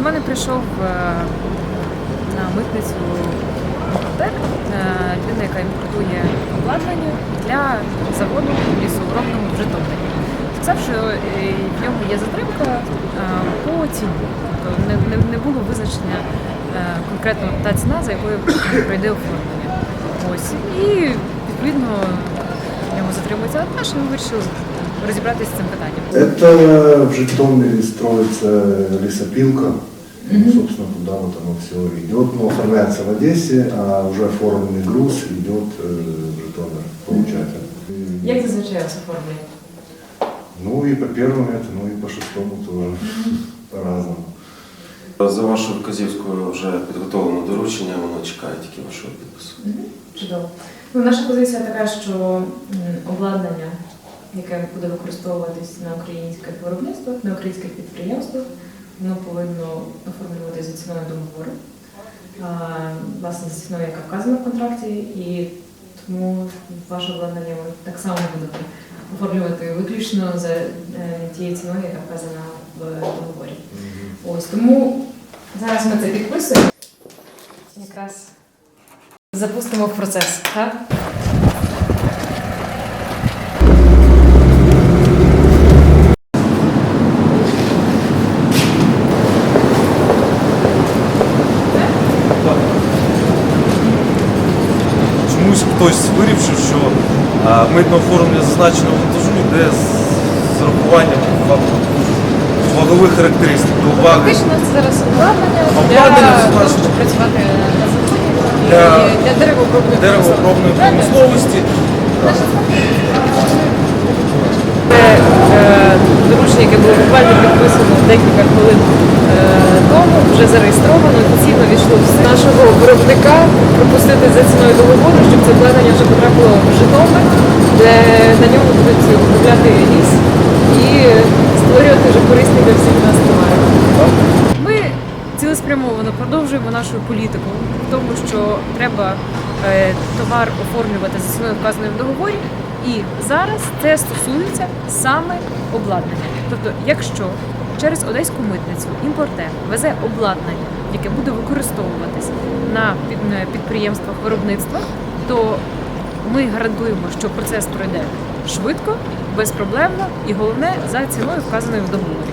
до мене прийшов е, на митницю імпортер, е, людина, яка імпортує обладнання для заводу лісообробного в Житомирі. Сказав, що е, в нього є затримка по ціні. Тобто не, не, не було визначення конкретно та ціна, за якою пройде оформлення. Ось. І відповідно нього затримується вантаж, і ми вирішили розібратися з цим питанням. Это в Житомире строится лесопилка. Ну, собственно, туда вот оно все идет. Ну, оформляется в Одессе, а уже оформленный груз идет э, в Житомир получатель. Як зазвичай вас оформлює? Ну и по первому это, ну и по шестому тоже. По-разному. За вашою вказівкою вже підготовлено доручення, воно чекає тільки вашого підпису. Чудово. Ну, наша позиція така, що м, обладнання, яке буде використовуватись на українських виробництвах, на українських підприємствах, воно повинно оформлюватися за ціною договору, власне, за ціною, яка вказана в контракті, і тому ваше обладнання так само будете оформлювати виключно за е, тією ціною, яка вказана в договорі. Ось тому зараз ми це підписуємо. Якраз запустимо в процес, так? Чомусь хтось вирішив, що а, митне оформлення зазначеного вантажу йде з, з урахуванням вагових характеристик. Фактично це зараз обладнання Обладнання для щоб працювати на заводі Для- деревообробної деревообробної промисловості. е, доручення, яке було буквально підписано декілька хвилин е, тому, вже зареєстровано, офіційно війшло з нашого виробника пропустити за ціною договору, щоб це обладнання вже потрапило в Житомир, де на ньому будуть купляти ліс і створювати вже корисні для всіх нас товари. Ми цілеспрямовано продовжуємо нашу політику в тому, що треба е, товар оформлювати за ціною вказаною в договорі. І зараз це стосується саме обладнання. Тобто, якщо через одеську митницю імпортер везе обладнання, яке буде використовуватись на підприємствах виробництва, то ми гарантуємо, що процес пройде швидко, безпроблемно і головне за ціною вказаною в договорі.